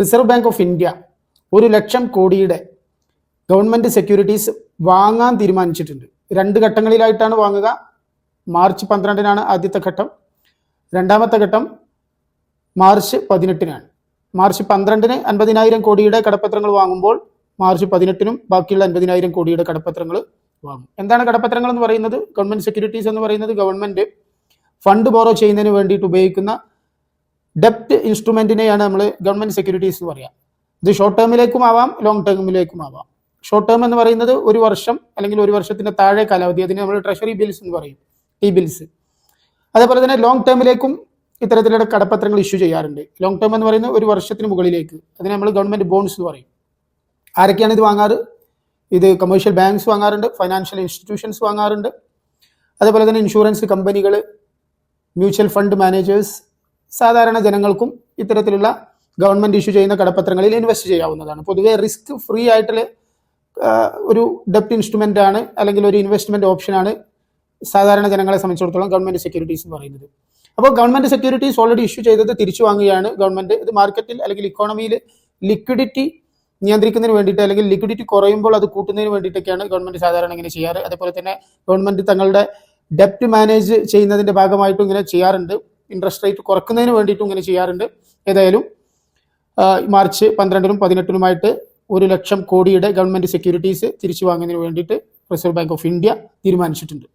Reserve bank of India ഒരു ലക്ഷം കോടിയുടെ government securities വാങ്ങാൻ തീരുമാനിച്ചിട്ടുണ്ട്. രണ്ട് ഘട്ടങ്ങളിലായിട്ടാണ് വാങ്ങുക. മാർച്ച് പന്ത്രണ്ടിനാണ് ആദ്യത്തെ ഘട്ടം. രണ്ടാമത്തെ ഘട്ടം മാർച്ച് പതിനെട്ടിനാണ്. മാർച്ച് പന്ത്രണ്ടിന് അൻപതിനായിരം കോടിയുടെ കടപ്പത്രങ്ങൾ വാങ്ങുമ്പോൾ മാർച്ച് പതിനെട്ടിനും ബാക്കിയുള്ള അൻപതിനായിരം കോടിയുടെ കടപ്പത്രങ്ങൾ വാങ്ങും. എന്താണ് കടപ്പത്രങ്ങൾ എന്ന് പറയുന്നത്? ഗവൺമെന്റ് സെക്യൂരിറ്റീസ് എന്ന് പറയുന്നത് ഗവൺമെന്റ് ഫണ്ട് ബോറോ ചെയ്യുന്നതിന് വേണ്ടിയിട്ട് ഉപയോഗിക്കുന്ന ഡെപ്റ്റ് ഇൻസ്ട്രുമെന്റിനെയാണ് നമ്മൾ ഗവൺമെന്റ് സെക്യൂരിറ്റീസ് എന്ന് പറയാം. ഇത് ഷോർട്ട് ടേമിലേക്കും ആവാം ലോങ് ടേമിലേക്കും ആവാം. ഷോർട്ട് ടേം എന്ന് പറയുന്നത് ഒരു വർഷം അല്ലെങ്കിൽ ഒരു വർഷത്തിന്റെ താഴെ കാലാവധി അതിന് നമ്മൾ ട്രഷറി ബിൽസ് എന്ന് പറയും ടി ബിൽസ് അതേപോലെ തന്നെ ലോങ് ടേമിലേക്കും ഇത്തരത്തിലുള്ള കടപ്പത്രങ്ങൾ ഇഷ്യൂ ചെയ്യാറുണ്ട്. ലോങ് ടേം എന്ന് പറയുന്നത് ഒരു വർഷത്തിന് മുകളിലേക്ക് അതിന് നമ്മൾ ഗവൺമെന്റ് ബോൺസ് എന്ന് പറയും. ആരൊക്കെയാണ് ഇത് വാങ്ങാറ്? ഇത് കമേഴ്ഷ്യൽ ബാങ്ക്സ് വാങ്ങാറുണ്ട് ഫൈനാൻഷ്യൽ ഇൻസ്റ്റിറ്റ്യൂഷൻസ് വാങ്ങാറുണ്ട്. അതേപോലെ തന്നെ ഇൻഷുറൻസ് കമ്പനികൾ മ്യൂച്വൽ ഫണ്ട് മാനേജേഴ്സ് സാധാരണ ജനങ്ങൾക്കും ഇത്തരത്തിലുള്ള ഗവൺമെന്റ് ഇഷ്യൂ ചെയ്യുന്ന കടപ്പത്രങ്ങളിൽ ഇൻവെസ്റ്റ് ചെയ്യാവുന്നതാണ്. പൊതുവേ റിസ്ക് ഫ്രീ ആയിട്ടുള്ള ഒരു ഡെപ്റ്റ് ഇൻസ്ട്രുമെന്റ് ആണ് അല്ലെങ്കിൽ ഒരു ഇൻവെസ്റ്റ്മെന്റ് ഓപ്ഷനാണ് സാധാരണ ജനങ്ങളെ സംബന്ധിച്ചിടത്തോളം ഗവൺമെന്റ് സെക്യൂരിറ്റീസ് എന്ന് പറയുന്നത്. അപ്പോൾ ഗവൺമെന്റ് സെക്യൂരിറ്റീസ് ഓൾറെഡി ഇഷ്യൂ ചെയ്തത് തിരിച്ചു വാങ്ങുകയാണ്. ഗവൺമെന്റ് ഇത് മാർക്കറ്റിൽ അല്ലെങ്കിൽ ഇക്കോണമിയിൽ ലിക്വിഡിറ്റി നിയന്ത്രിക്കുന്നതിന് വേണ്ടിയിട്ട് അല്ലെങ്കിൽ ലിക്വിഡിറ്റി കുറയുമ്പോൾ അത് കൂട്ടുന്നതിന് വേണ്ടിയിട്ടൊക്കെയാണ് ഗവൺമെന്റ് സാധാരണ ഇങ്ങനെ ചെയ്യാറ്. അതേപോലെ തന്നെ ഗവൺമെന്റ് തങ്ങളുടെ ഡെപ്റ്റ് മാനേജ് ചെയ്യുന്നതിന്റെ ഭാഗമായിട്ടും ഇങ്ങനെ ചെയ്യാറുണ്ട്. ഇൻട്രസ്റ്റ് റേറ്റ് കുറക്കുന്നതിന് വേണ്ടിയിട്ടും ഇങ്ങനെ ചെയ്യാറുണ്ട്. ഏതായാലും മാർച്ച് പന്ത്രണ്ടിനും പതിനെട്ടിനുമായിട്ട് ഒരു ലക്ഷം കോടിയുടെ ഗവൺമെന്റ് സെക്യൂരിറ്റീസ് തിരിച്ചു വാങ്ങുന്നതിന് വേണ്ടിയിട്ട് റിസർവ് ബാങ്ക് ഓഫ് ഇന്ത്യ തീരുമാനിച്ചിട്ടുണ്ട്.